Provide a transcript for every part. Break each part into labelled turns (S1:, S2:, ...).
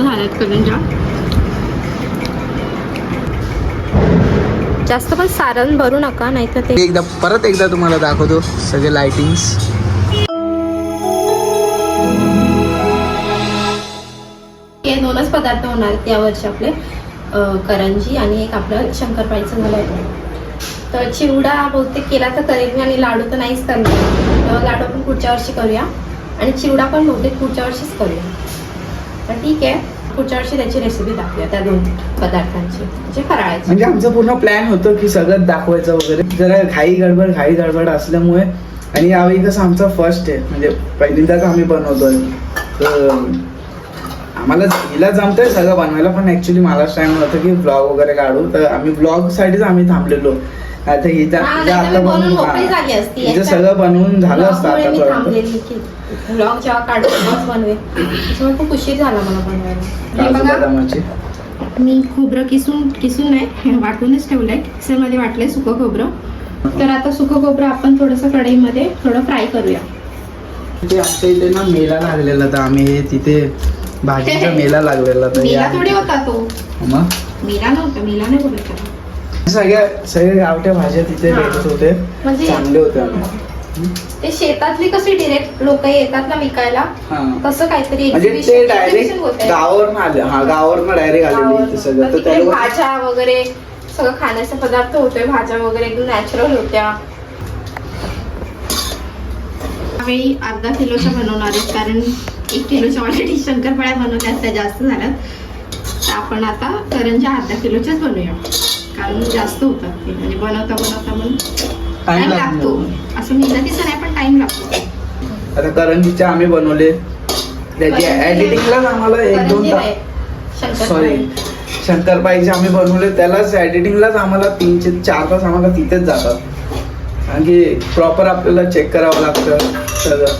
S1: मस्त झाल्यात करंजा जास्त पण सारण भरू नका नाही तर ते
S2: एकदा परत एकदा तुम्हाला दाखवतो सगळे लाइटिंग्स
S1: हे दोनच पदार्थ होणार आहेत यावर्षी आपले करंजी आणि एक आपलं शंकरपाळीचं झालं आहे तर चिवडा बहुतेक केला तर करेन मी आणि लाडू तर नाहीच करणार. लाडू आपण पुढच्या वर्षी करूया. आणि चिवडा पण बहुतेक पुढच्या वर्षीच करूया. तर ठीक आहे. पुढच्या वर्षी त्याची रेसिपी दाखवूया त्या दोन पदार्थांची. जे फराळाची
S2: म्हणजे आमचं पूर्ण प्लॅन होतं की सगळं दाखवायचं वगैरे. जरा घाई गडबड घाई गडबड असल्यामुळे. आणि यावेळी कसं आमचं फर्स्ट आहे. म्हणजे पहिल्यांदाच आम्ही बनवतोय. तर आम्हाला हिला जमतंय सगळं बनवायला पण ऍक्च्युली मलाच टाइम होतं की ब्लॉग वगैरे काढू. तर आम्ही ब्लॉग साठीच आम्ही थांबलेलो. आता हिचा
S1: हा,
S2: आता
S1: बनवून.
S2: हिचं
S1: याच्या-
S2: सगळं बनवून झालं असतं
S1: की. ब्लॉग जेव्हा तेव्हाच बनवे खूप उशीर झाला मला बनवायला. हे मी खोबरं किसून किसून आहे. वाटूनच ठेवलंय. मिक्सरमध्ये वाटलंय सुकं खोबरं. तर आता सुकं खोबरं आपण थोडंसं कढईमध्ये थोडं फ्राय करूया.
S2: ते आमच्या इथे ना मेला लागलेला तर आम्ही तिथे भाजीचा मेला लागलेला तर
S1: मीला थोडी होता तो.
S2: मग?
S1: मीला नव्हता. मीला नाही बोलत.
S2: सगळ्या सगळ्या गावठ्या भाज्या तिथे
S1: हा.
S2: भेटत होते
S1: म्हणजे
S2: चांगले होते आम्ही.
S1: ते शेतातली कशी डिरेक्ट लोक येतात ना विकायला
S2: हा.
S1: तसं काहीतरी
S2: म्हणजे ते
S1: exhibition-
S2: डायरेक्ट
S1: exhibition होतंय.
S2: गावावरून आले हा गावावरून डायरेक्ट आलेले
S1: गावावरून.
S2: सगळं
S1: तर
S2: तर
S1: तिकडे
S2: त्याला
S1: भाज्या वगैरे सगळं खाण्याचे पदार्थ होते भाज्या वगैरे एकदम नॅचरल होत्या त्यावेळी अर्धा किलोच्या बनवणार आहेत कारण एक किलोच्या ऑलरेडी शंकरपाळ्या बनवल्या त्या जास्त झाल्यात तर आपण आता करंजा अर्धा किलोच्याच बनवूया कारण जास्त होतात ते म्हणजे बनवता बनवता पण
S2: टाइम
S1: लागतो. असं मेहनतीचं नाही पण टाइम लागतो.
S2: आता करंजीचे आम्ही बनवले. त्याची एडिटिंगलाच आम्हाला एक दोन तास. सॉरी शंकरपाईचे आम्ही बनवले. त्यालाच एडिटिंगलाच आम्हाला तीनशे चार तास आम्हाला तिथेच जातात. कारण की प्रॉपर आपल्याला चेक करावं लागतं सगळं.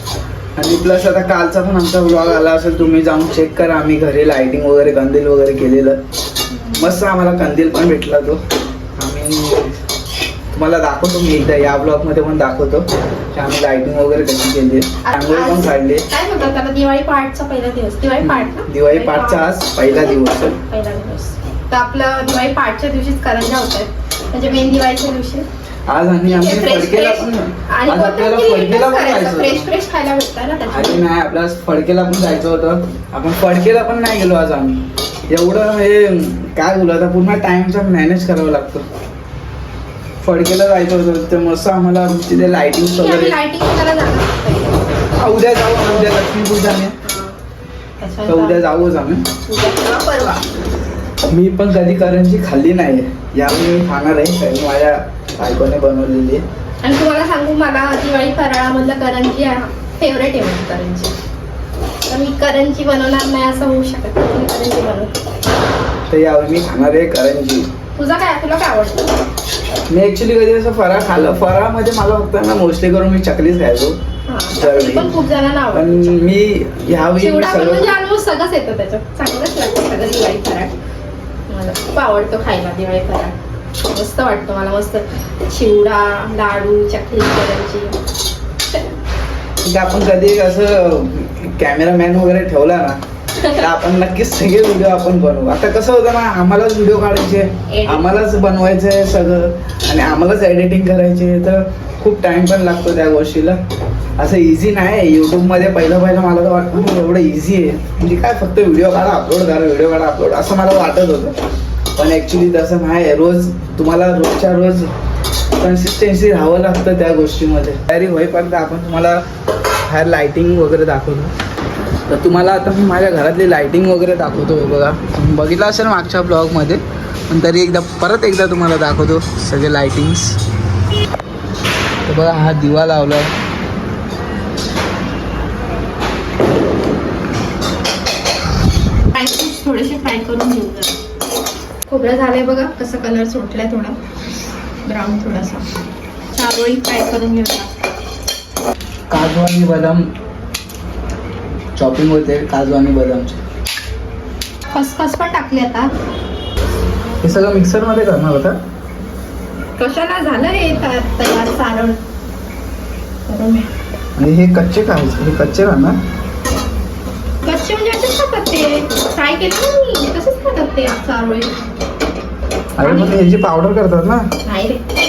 S2: आणि प्लस आता कालचा पण आमचा ब्लॉग आला असेल तुम्ही जाऊन चेक करा. आम्ही घरी लाइटिंग वगैरे कंदील वगैरे केलेलं. मस्त आम्हाला कंदील पण भेटला तो. आम्ही तुम्हाला दाखवतो मी एकदा या ब्लॉगमध्ये पण दाखवतो. की आम्ही लाइटिंग वगैरे कशी केली रांगोळी पण काढली
S1: काय म्हणतात त्याला? दिवाळी पहाटचा पहिला दिवस. दिवाळी पहाट ना?
S2: दिवाळी पाठचा आज पहिला दिवस
S1: पहिला दिवस. तर आपलं दिवाळी पहाटच्या दिवशीच करंजा होत आहेत म्हणजे मेन दिवाळीच्या दिवशी.
S2: आज आम्ही
S1: फ्रेश
S2: फडकेला पण आज आपल्याला फडकेला पण जायचं
S1: फ्रेश
S2: होतं
S1: फ्रेश खायला भेटतं ना
S2: आणि
S1: त्याच्यामुळे
S2: नाही आपल्याला फडकेला पण जायचं होतं. आपण फडकेला पण नाही गेलो आज आम्ही. एवढं हे काय बोलू आता पुन्हा टाइमचा मॅनेज करावं लागतं. फडकेला जायचं होतं ते मस्त आम्हाला तिथे
S1: आम्ही
S2: वगैरे.
S1: लाइटिंग करायला जाणार पहिले.
S2: हा, उद्या जाऊ उद्या लक्ष्मी पूजाने तर
S1: त्याच्यानंतर
S2: उद्या जाऊच आम्ही.
S1: उद्या. किंवा परवा.
S2: मी पण कधी करंजी खाल्ली नाही. यावेळी मी खाणार आहे. कारण माझ्या बायकोने बनवलेली आहे.
S1: आणि तुम्हाला सांगू मला दिवाळी फराळामधलं करंजी फेवरेट आहे माझी करंजी. तर मी करंजी बनवणार नाही असं होऊ शकत नाही. मी करंजी बनवते
S2: तर यावेळी मी खाणार आहे करंजी.
S1: तुझा काय? तुला काय आवडतं?
S2: मी ऍक्च्युली कधी असं फराळ खाल्लं. फराळमध्ये मला फक्त ना मोस्टली करून मी चकलीच खायचो.
S1: हा. चकली पण खूप जणांना
S2: पण
S1: आवडतं
S2: मी ह्यावेळी
S1: चिवडा पण म्हणजे
S2: सगळं
S1: ऑलमोस्ट सगळंच येतं त्याच्यात. चांगलंच लागतं सगळं दिवाळी फराळ. मला खूप आवडतो खायला दिवाळी फराळ मस्त वाटतं मला मस्त चिवडा लाडू चकली करायची.
S2: म्हणजे आपण कधी असं कॅमेरामॅन वगैरे ठेवला ना तर आपण नक्कीच सगळे व्हिडिओ आपण बनवू. आता कसं होतं ना आम्हालाच व्हिडिओ काढायचे. आम्हालाच बनवायचे सगळं आणि आम्हालाच एडिटिंग करायचे तर खूप टाइम पण लागतो त्या गोष्टीला. असं इझी नाही युट्यूबमध्ये पहिलं पहिलं मला तर वाटतं "हो, एवढं इझी आहे. म्हणजे काय फक्त व्हिडिओ काढा अपलोड करा व्हिडिओ काढा अपलोड असं मला वाटत होतं. पण ऍक्च्युली तसं नाही रोज तुम्हाला रोजच्या रोज कन्सिस्टन्सी राहावं लागतं त्या गोष्टीमध्ये. तयारी होईपर्यंत आपण तुम्हाला बाहेर लाइटिंग वगैरे दाखवतो. तर तुम्हाला आता मी माझ्या घरातली लाइटिंग वगैरे दाखवतो बघा. बघितलं असेल मागच्या ब्लॉगमध्ये पण तरी एकदा परत एकदा तुम्हाला दाखवतो सगळे लाइटिंग्स तर बघा हा दिवा लावला
S1: थोडेसे फ्राय करून घेऊ खोबरं झालंय बघा कसं कलर सुटलाय थोडा. ब्राऊन थोडासा. चारोळी फ्राय करून घेऊया
S2: काजू आणि बदाम. चॉपिंग होते काजू आणि बदामचे
S1: खसखस पण टाकली आता.
S2: हे सगळं मिक्सरमध्ये करणार होता?
S1: कशाला झालं रे तयार तयार सारण? करून घ्या.
S2: आणि हे कच्चे खायचे हे कच्चे राहणार?
S1: कच्चे म्हणजे असेच खातात ते. फ्राय केले ना मी. तसेच खातात ते चारोळे
S2: अरे मग ह्याची पावडर करतात ना?
S1: नाही रे.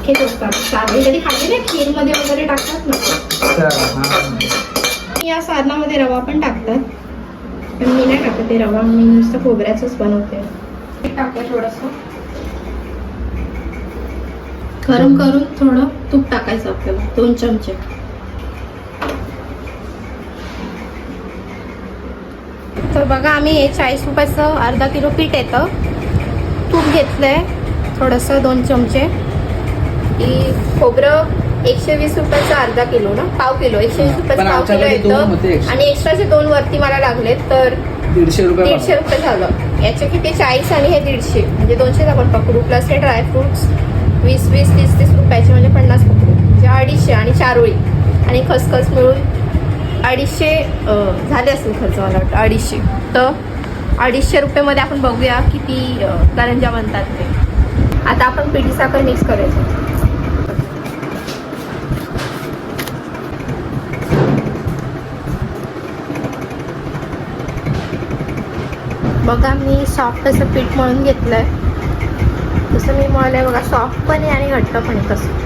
S1: अख्खेच असतात चारोळे कधी खाल्ले नाही खीरमध्ये वगैरे टाकतात ना.
S2: हा.
S1: या साधनामध्ये रवा पण टाकतात पण मी नाही टाकत ते रवा मी नुसतं खोबऱ्याचंच बनवते. टाकते थोडंसं. गरम करून थोडं तूप टाकायचं आपल्याला दोन चमचे. तर बघा आम्ही हे चाळीस रुपयाचं अर्धा किलो पीठ येतं. तूप घेतलंय थोडंसं दोन चमचे. की खोबरं एकशे वीस रुपयाचं अर्धा किलो ना? पाव किलो. एकशे वीस रुपयाचं पाव किलो येतं. आणि एक्स्ट्राचे दोन वरती मला लागलेत तर
S2: दीडशे रुपये
S1: दीडशे रुपये झालं. याचे किती? चाळीस आणि हे दीडशे. म्हणजे दोनशेच आपण पकडू. प्लस हे ड्रायफ्रुट्स वीस वीस तीस तीस रुपयाचे म्हणजे पन्नास पकडू. म्हणजे अडीचशे आणि चारोळी. आणि खसखस मिळून अडीचशे झाले असतील खर्च मला वाटतं. अडीचशे. तर अडीचशे रुपयेमध्ये आपण बघूया किती अं, करंज्या बनतात ते. आता आपण पिठी साखर मिक्स करायचं. बघा मी सॉफ्ट असं पीठ मळून घेतलं आहे तसं मी मळलं आहे बघा सॉफ्ट पण आहे आणि घट्ट पण आहे तसं.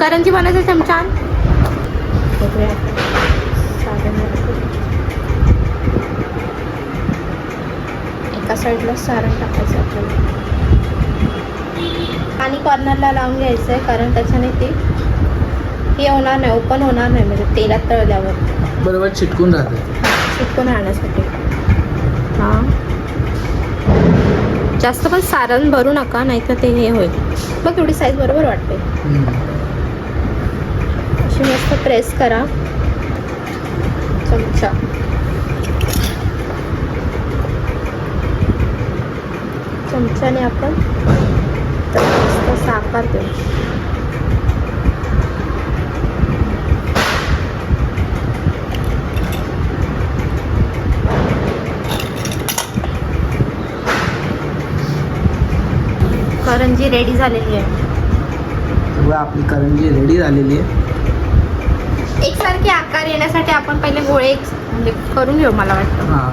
S1: करंजी बनायचं चमचा? एका साईडला सारण टाकायचं आपल्याला. आणि कॉर्नरला लावून घ्यायचं आहे कारण त्याच्याने ते हे होणार नाही ओपन होणार नाही म्हणजे तेलात तळल्यावर.
S2: बरोबर चिटकून राहते.
S1: चिटकून राहण्यासाठी. हां. जास्त पण सारण भरू नका नाही तर ते हे होईल. मग तेवढी साईज बरोबर वाटते. अशी मस्त प्रेस करा. चमचा. चमच्याने आपण मस्त साकार देऊ. करंजी रेडी झालेली आहे.
S2: आपली करंजी रेडी झालेली आहे.
S1: एकसारखे आकार येण्यासाठी आपण पहिले गोळे म्हणजे करून घेऊ मला वाटतं.
S2: हा.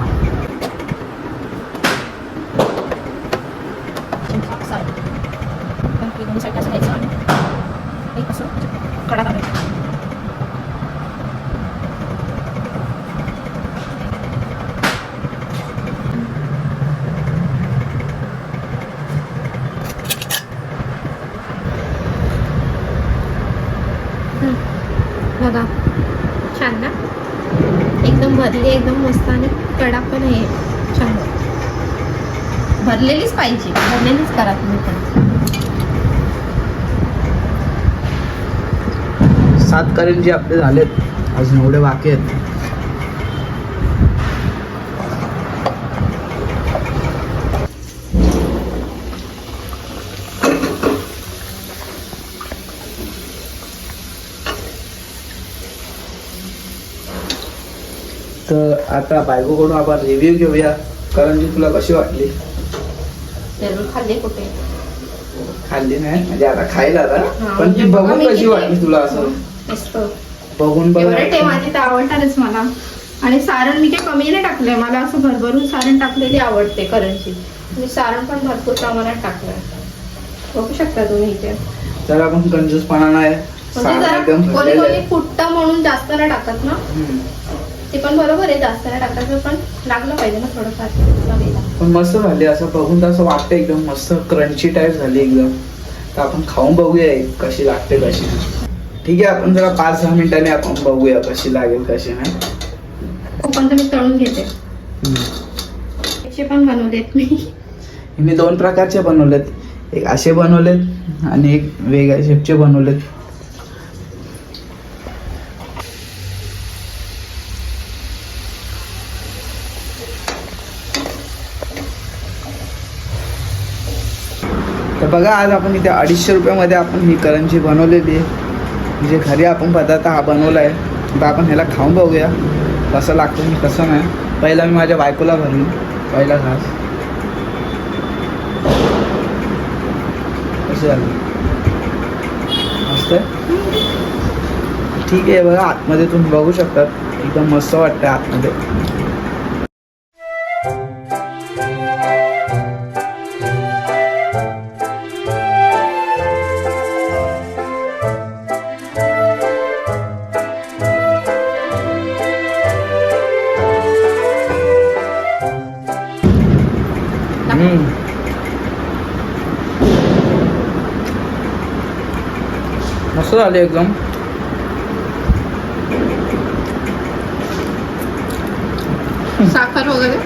S1: बघा. छान ना? एकदम भरली एकदम मस्त आणि कडा पण आहे. छान. भरलेलीच पाहिजे. भरलेलीच करा तुम्ही पण.
S2: सात करंजी आपले झालेत. अजून एवढे बाकी आहेत. तर आता बायकोकडून आपण रिव्ह्यू घेऊया. करंजी तुला कशी वाटली?
S1: खाल्ले कुठे?
S2: खाल्ली नाही. म्हणजे आता खायला आता.
S1: हा,
S2: पण ती
S1: बघा
S2: बघून कशी वाटली तुला असं?
S1: मस्त
S2: बघून
S1: माझी तर आवडणारच मला. आणि सारण मी काही कमी नाही टाकलंय. मला असं भरभरून सारण टाकलेली आवडते करंजी. मी सारण पण भरपूर प्रमाणात टाकलंय. बघू शकता तुम्ही इथे.
S2: तर आपण कंजूसपणा नाही.
S1: म्हणजे कोणी कोणी. फुटतं म्हणून जास्त नाही टाकत ना. ते पण बरोबर आहे जास्त नाही टाकायचं पण लागलं पाहिजे ना थोडंफार.
S2: पण मस्त झाली असं बघून तर असं वाटतं एकदम मस्त क्रंची टाईप झाली एकदम. तर आपण खाऊन बघूया एक कशी लागते कशी ठीक आहे आपण जरा पाच सहा मिनिटांनी आपण बघूया कशी लागेल कशी नाही.
S1: कोकण तर मी तळून घेते? पण बनवलेत मी.
S2: मी दोन प्रकारचे बनवलेत. एक असे बनवलेत आणि एक वेगळ्या शेपचे बनवलेत. बघा आज आपण इथे अडीचशे रुपयामध्ये आपण ही करंजी बनवलेली आहे. म्हणजे घरी आपण पदार्थ हा बनवला आहे तर आपण ह्याला खाऊन बघूया कसं लागतं मी कसं नाही. पहिला मी माझ्या बायकोला भरली पहिला घास. कसं झालं. मस्त आहे? ठीक आहे बघा आतमध्ये तुम्ही बघू शकतात. एकदम मस्त वाटतं आतमध्ये. मस्त झाले एकदम.
S1: साखर वगैरे?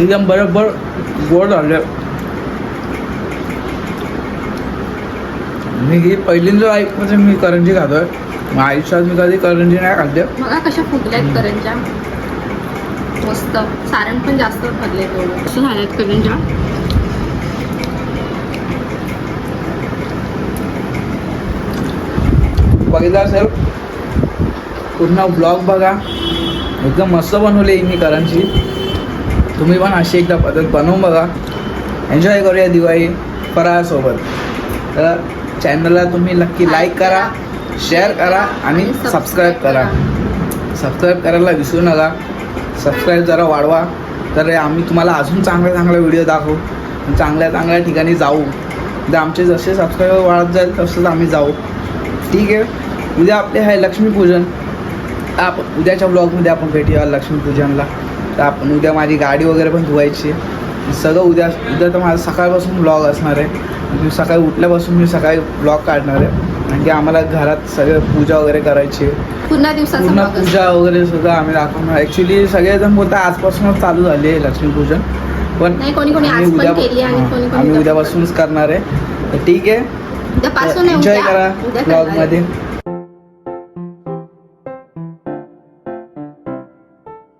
S2: एकदम बरोबर गोड झाले. मी ही पहिल्यांदा लाईफमध्ये मी करंजी खातोय. मग आयुष्यात मी कधी करंजी नाही खाल्ली.
S1: बघा कशा फुगल्यात करंजा मस्त. सारण पण जास्त भरले तेवढं. कसं झाल्यात करंजा
S2: बघितलं असेल पूर्ण ब्लॉग बघा. एकदम मस्त बनवले मी करंजी तुम्ही पण अशी एकदा पद्धत बनवून बघा. एन्जॉय करूया दिवाळी फराळासोबत. तर चॅनलला तुम्ही नक्की लाईक करा शेअर करा आणि सबस्क्राईब करा. सबस्क्राईब करायला विसरू नका. सबस्क्राईब जरा वाढवा. तर आम्ही तुम्हाला अजून चांगल्या चांगल्या व्हिडिओ दाखवू. चांगल्या चांगल्या ठिकाणी जाऊ. जर आमचे जसे सबस्क्राईबर वाढत जाईल तसंच आम्ही जाऊ. ठीक आहे. उद्या आपले आहे लक्ष्मीपूजन. आपण उद्याच्या ब्लॉगमध्ये आपण भेटूया लक्ष्मीपूजनला. तर आपण उद्या माझी गाडी वगैरे पण धुवायची सगळं उद्या उद्या तर माझा सकाळपासून ब्लॉग असणार आहे. मी सकाळी उठल्यापासून मी सकाळी ब्लॉग काढणार आहे. की आम्हाला घरात सगळं पूजा वगैरे करायची आहे.
S1: पुन्हा
S2: पूर्ण. पूजा वगैरे सगळं आम्ही दाखवणार. ॲक्च्युली सगळेजण बोलतात आजपासूनच चालू झाली आहे लक्ष्मीपूजन. पण आम्ही उद्या
S1: आणि
S2: आम्ही
S1: उद्या
S2: उद्यापासूनच करणार आहे. तर ठीक आहे.
S1: उद्यापासून उद्या
S2: करा
S1: आहे.
S2: ब्लॉगमध्ये